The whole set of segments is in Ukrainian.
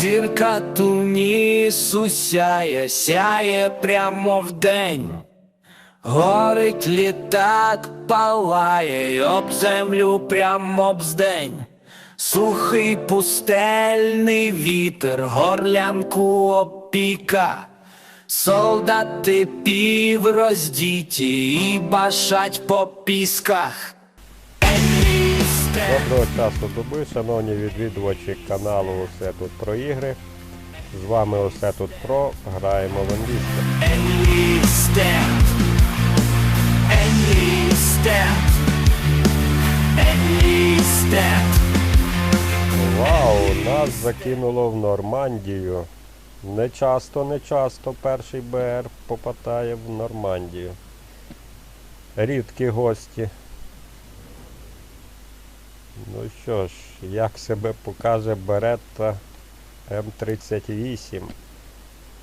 Зірка тунісу сяє, сяє прямо вдень. Горить літак, палає, об землю прямо бздень. Сухий пустельний вітер, горлянку опіка. Солдати півроздіті і башать по пісках. Доброго часу доби, шановні відвідувачі каналу Усе тут про ігри. З вами Усе тут про. Граємо в англійську. Вау, нас закинуло в Нормандію. Не часто, не часто перший БР попадає в Нормандію. Рідкі гості. Ну що ж, як себе покаже Беретта М38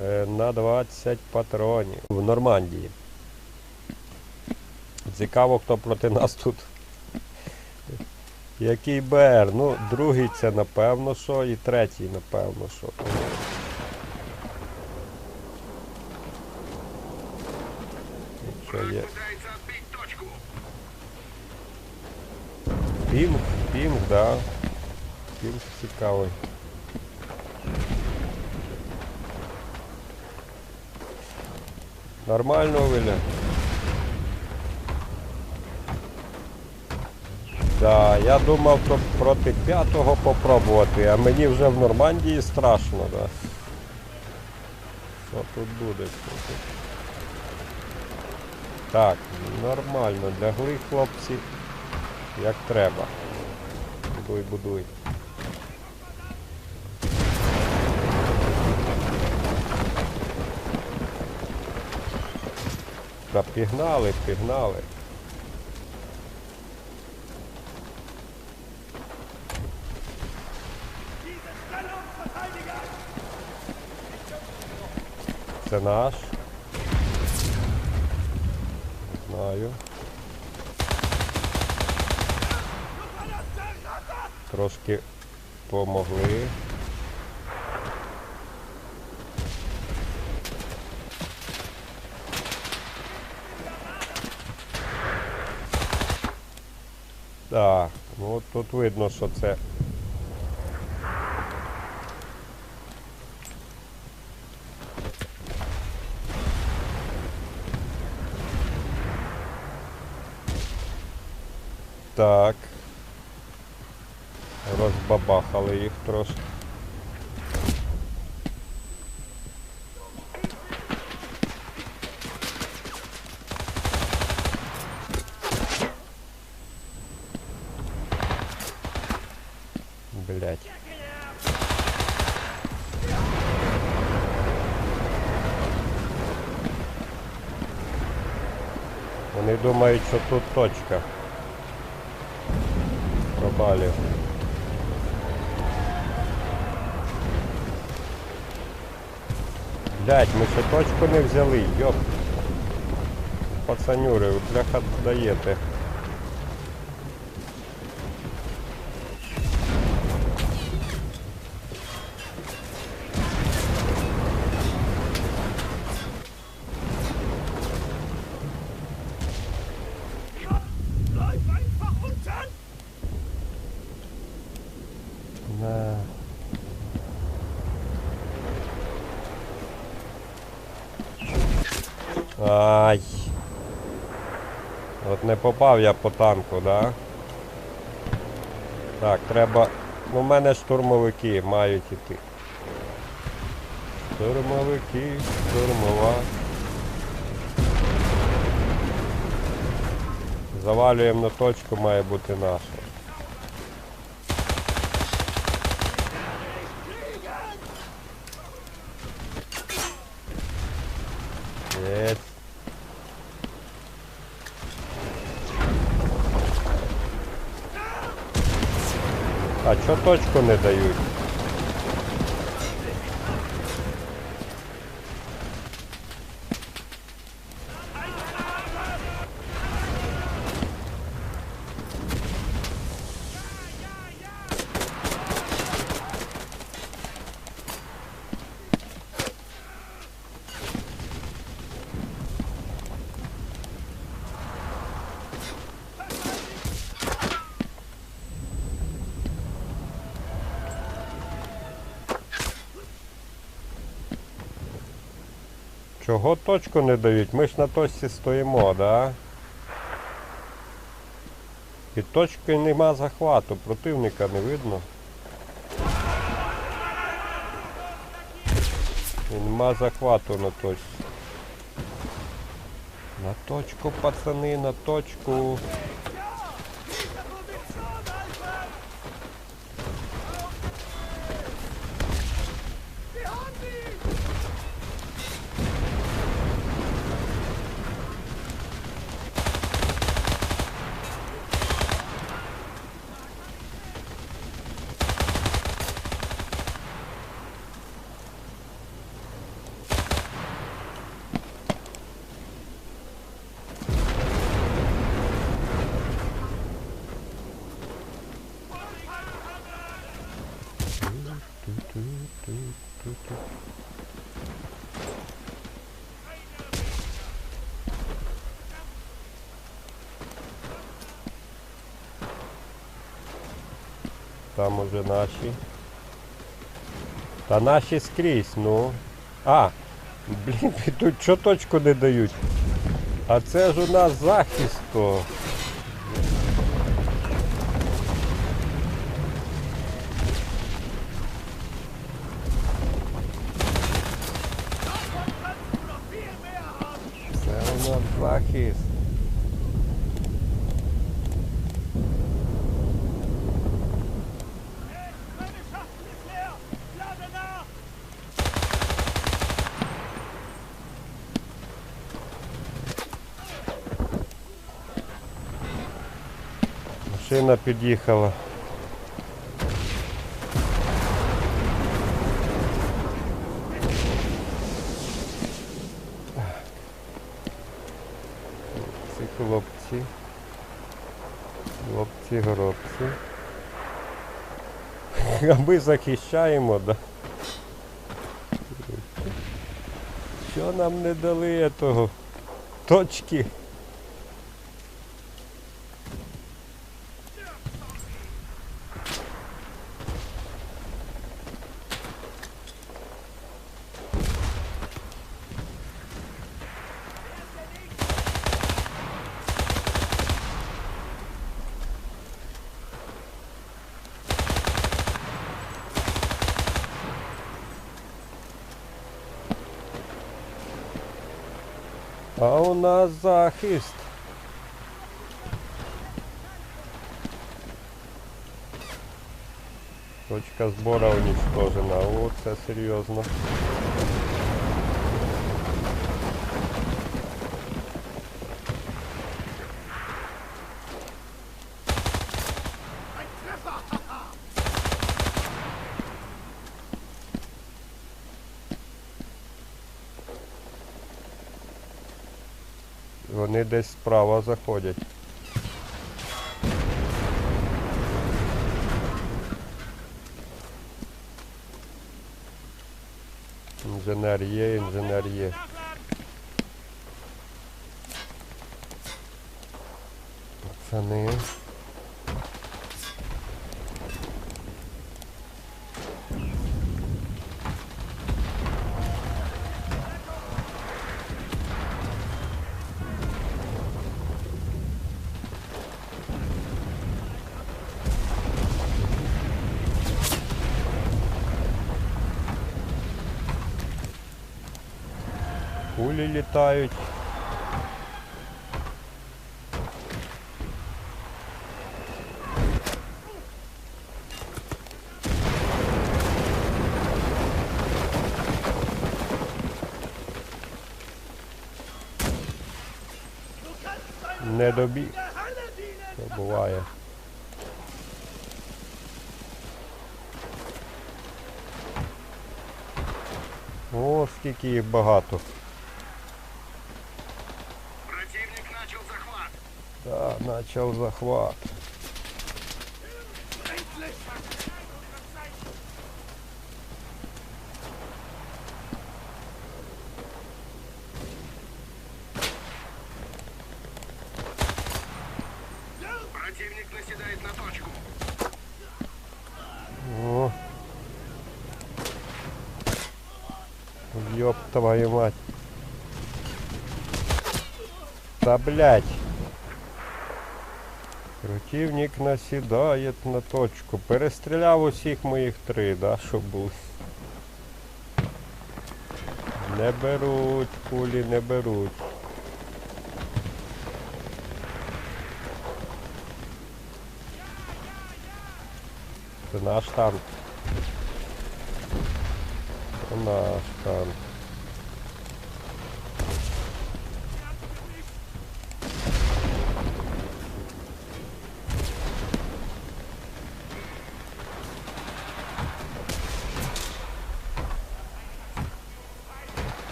Е, на 20 патронів в Нормандії. Цікаво, хто проти нас тут. Який БР? Ну, другий це напевно що, і третій, напевно, що. Що є? Пінг, пінг, да. Пінг цікавий. Нормально Виля? Да, я думав про- проти п'ятого попробувати, а мені вже в Нормандії страшно, да. Що тут буде? Так, нормально, лягли хлопці, як треба. Будуй, будуй. Та пігнали, пігнали. Це наш. Знаю. Трошки помогли. Так, ну от тут видно, що це Так. Розбабахали їх трошки. Блять. Вони думають, що тут точка. Пробалів. Блять, ми ще точку не взяли, йоп. Пацанюри, ви, бляха даєте. Bleib Ай. От не попав я по танку, да? Так, треба. Ну, в мене штурмовики мають іти. Штурмовики, штурмова. Завалюємо на точку, має бути наша. Є. А чого точку не дають? Чого точку не дають? Ми ж на точці стоїмо, да? І точки нема захвату, противника не видно. І нема захвату на точці. На точку, пацани, на точку. Там уже наші. Та наші скрізь, ну. А, блін, тут що точку не дають? А це ж у нас захист. Це у нас захист. Машина під'їхала. Ці хлопці. Хлопці, горобці. А ми захищаємо, да? Що нам не дали того? Точки. А у нас захист. Точка збора уничтожена. О, це серйозно. Десь справа заходять. Інженер є, інженер є. Пацани. Кулі літають. Не Hölle! Це буває. О, скільки їх багато. Да, почав захват. Противник наседает на точку. О. Ёб твою мать. Та блять. Противник насідає на точку. Перестріляв усіх моїх три, да, що були. Не беруть, кулі не беруть. Це наш танк. Це наш танк.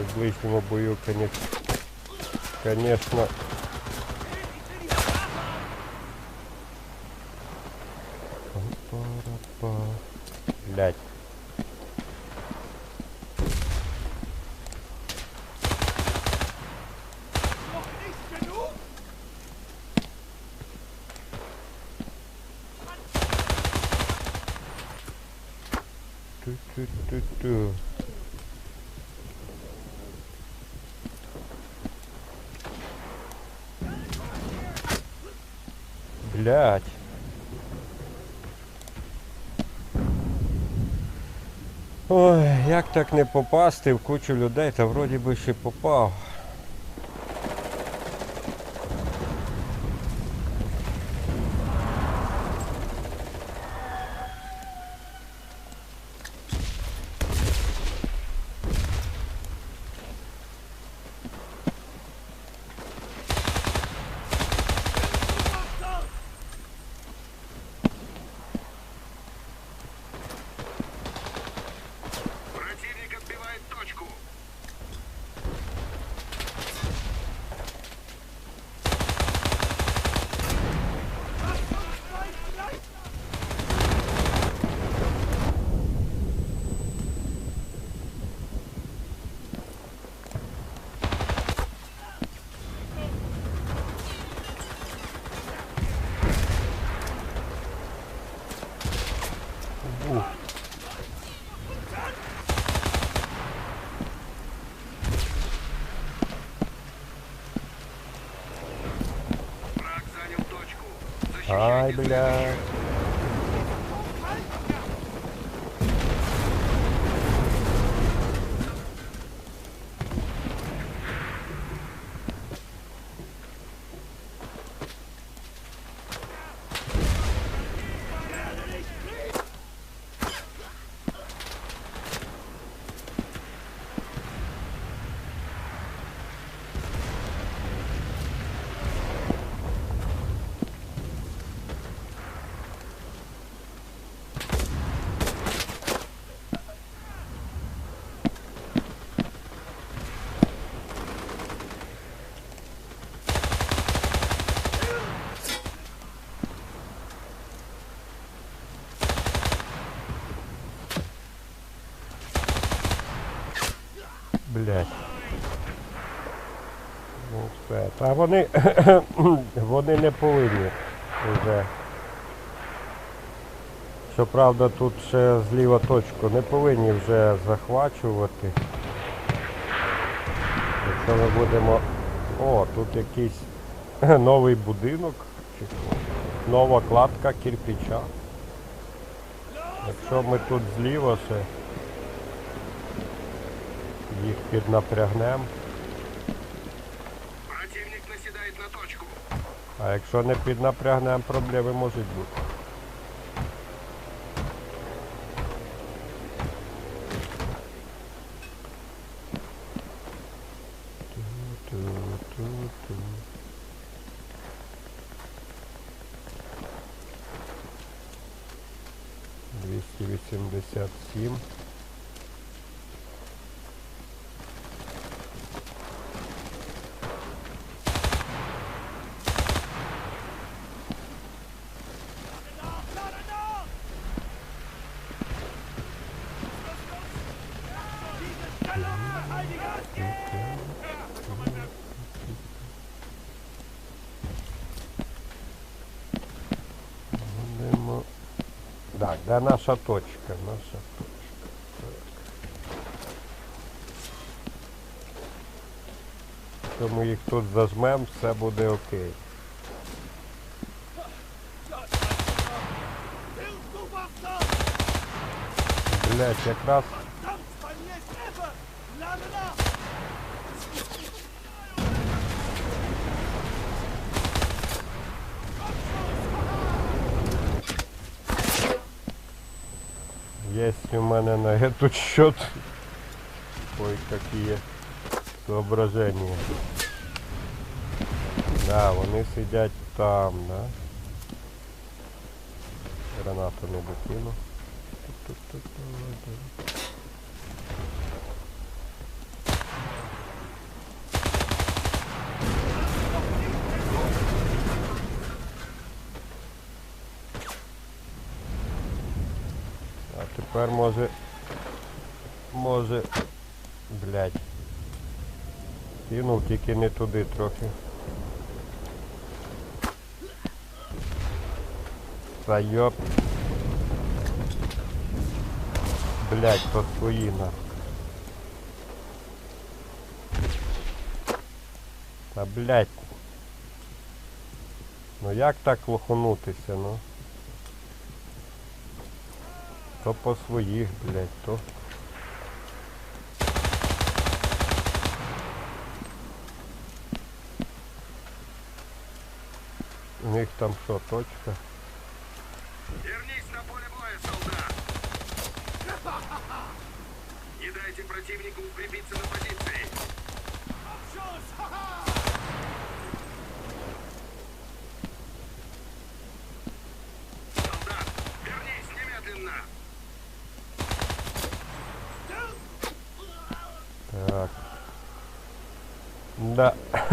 В ближньому бою, конечно, конечно, Ой, як так не попасти в кучу людей, та вроді би ще попав. rồi bây giờ Блять. Ну все. Та вони. вони не повинні вже. Щоправда, тут ще зліва точку не повинні вже захвачувати. Якщо ми будемо... О, тут якийсь новий будинок. Нова кладка кирпича. Якщо ми тут зліва ще їх піднапрягнемо. Противник насідає на точку. А якщо не піднапрягнемо, проблеми можуть бути. Так, де наша точка? Наша точка. Якщо ми їх тут зажмемо, все буде окей. Блять, якраз У мене на этот счет ой какие соображения. Да, вони сидять там, да? Гранату не докину. Тепер може. Може. Блять. Кинув тільки не туди трохи. Та йоп. Блять, свої. Та блять. Ну як так лоханутися, ну? То по своїх, блять, то. У них там що, точка? Вернись на поле боя, солдат! Не дайте противнику укрепиться на позиции!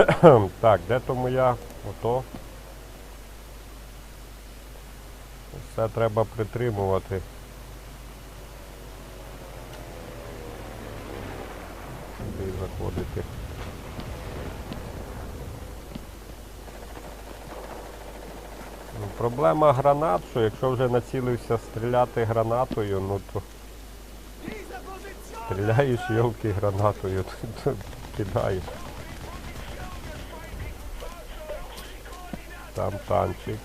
так, де то моя? Ото. Все треба притримувати. Сюди заходити. Ну, Проблема гранат, що якщо вже націлився стріляти гранатою, ну то стріляєш йолки гранатою, то, то кидаєш. Там танчик.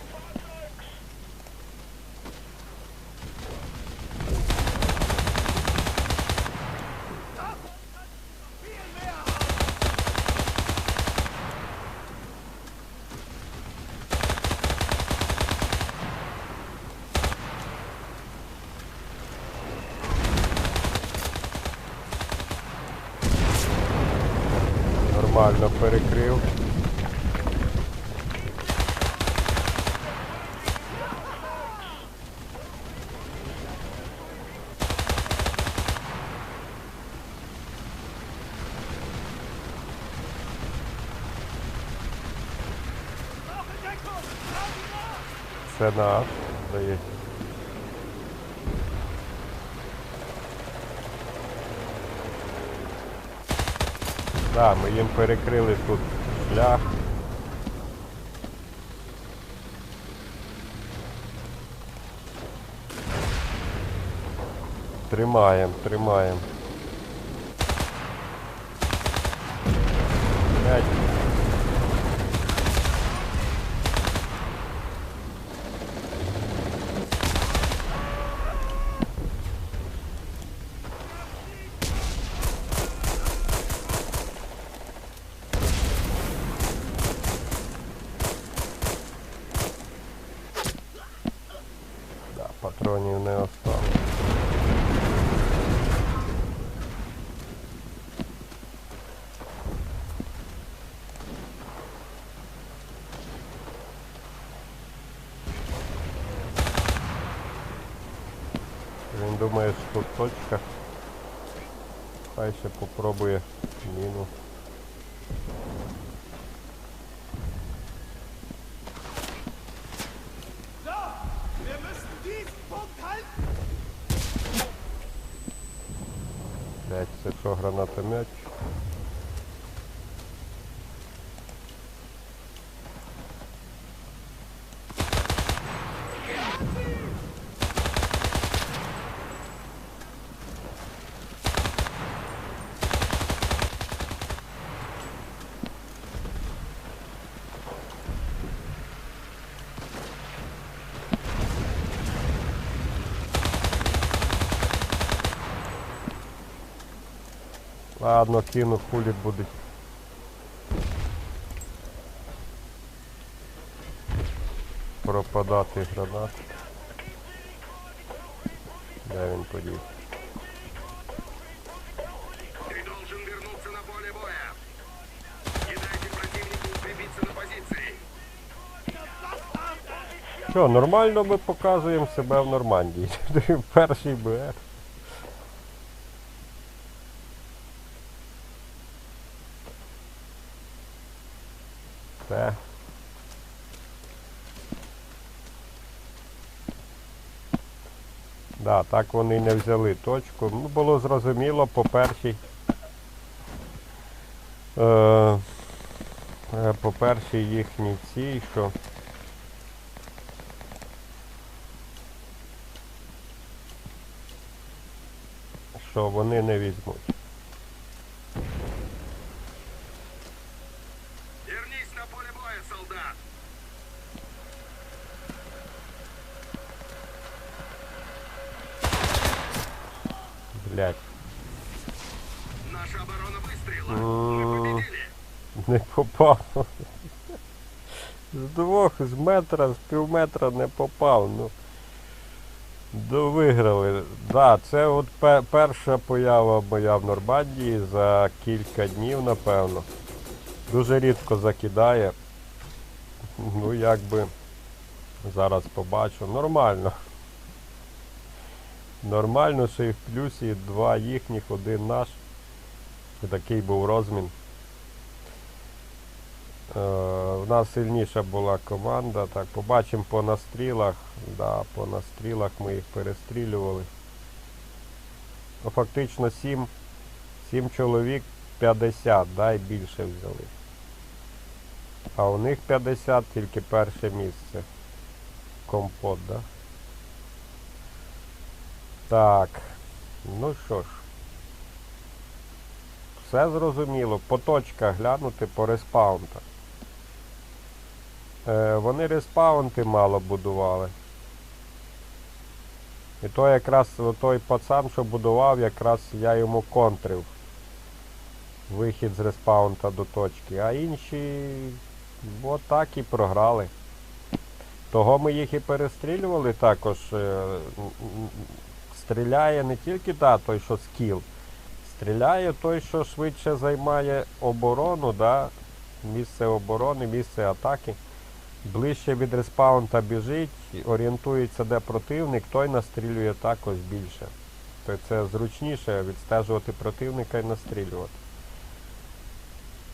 Нормально перекрив. Наш, здається. Так, ми їм перекрили тут шлях. Тримаємо, тримаємо. Да, патронів не осталось. Что що тут точка. Хай ще попробує міну. Halten! Блять, це що гранатомет? Ладно, кину хулі будуть. Пропадати гранат. Де він подів? Що, нормально ми показуємо себе в Нормандії. Перший БР. Все. Да, так вони не взяли точку. Ну, було зрозуміло по першій. Е, е, по першій їхній цій, що що вони не візьмуть. Попав. З двох, з метра, з пів метра не попав. Ну. До виграли. Да, це от перша поява моя в Нормандії за кілька днів, напевно. Дуже рідко закидає. Ну, якби зараз побачу. Нормально. Нормально, що і в плюсі два їхніх, один наш. Такий був розмін. Е, в нас сильніша була команда. Так, побачимо по настрілах. Да, по настрілах ми їх перестрілювали. Ну, фактично 7, 7 чоловік 50, да, і більше взяли. А у них 50 тільки перше місце. Компот, да? Так. Ну що ж. Все зрозуміло. По точках глянути по респаунтах. Е, вони респаунти мало будували. І то якраз той пацан, що будував, якраз я йому контрив. Вихід з респаунта до точки. А інші от так і програли. Того ми їх і перестрілювали також. е, Стріляє не тільки та, той, що скіл. Стріляє той, що швидше займає оборону, да? місце оборони, місце атаки. Ближче від респаунта біжить, орієнтується, де противник, той настрілює також більше. Тобто це зручніше відстежувати противника і настрілювати.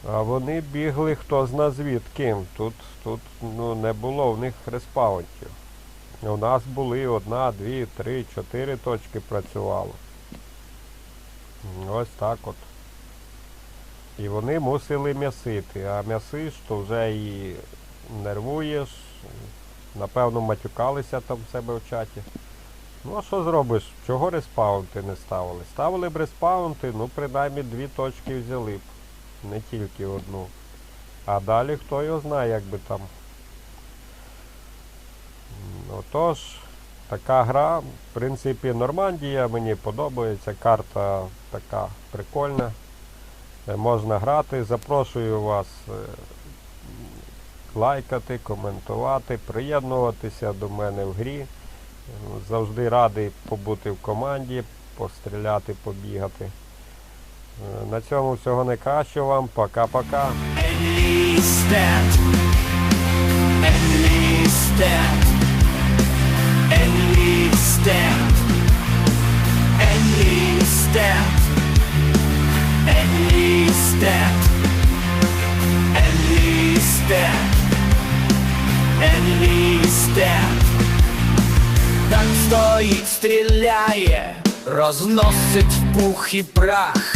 А вони бігли хто зна звідки. Тут, тут ну, не було в них респаунтів. У нас були одна, дві, три, чотири точки працювало. Ось так от. І вони мусили м'ясити, а м'ясиш, то вже і нервуєш. Напевно, матюкалися там в себе в чаті. Ну а що зробиш? Чого респаунти не ставили? Ставили б респаунти, ну принаймні дві точки взяли б. Не тільки одну. А далі хто його знає, як би там. Отож, така гра, в принципі, Нормандія мені подобається. Карта така прикольна. Е, Можна грати. Запрошую вас е, лайкати, коментувати, приєднуватися до мене в грі. Е, Завжди радий побути в команді, постріляти, побігати. Е, На цьому всього найкращого вам. Пока-пока. Enlisted. Enlisted. Enlisted. Enlisted. Так стоїть, стріляє, розносить в пух і прах.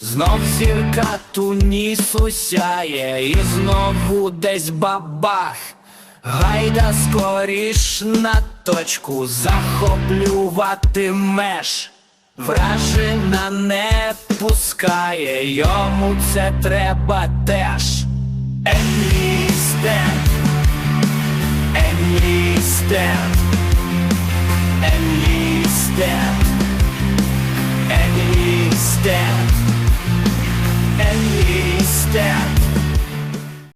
Знов зірка Тунісу сяє, і знову десь бабах. Гайда скоріш на точку захоплювати меж. Вражина не пускає, йому це треба теж. and ye stand, and ye stand, and stand.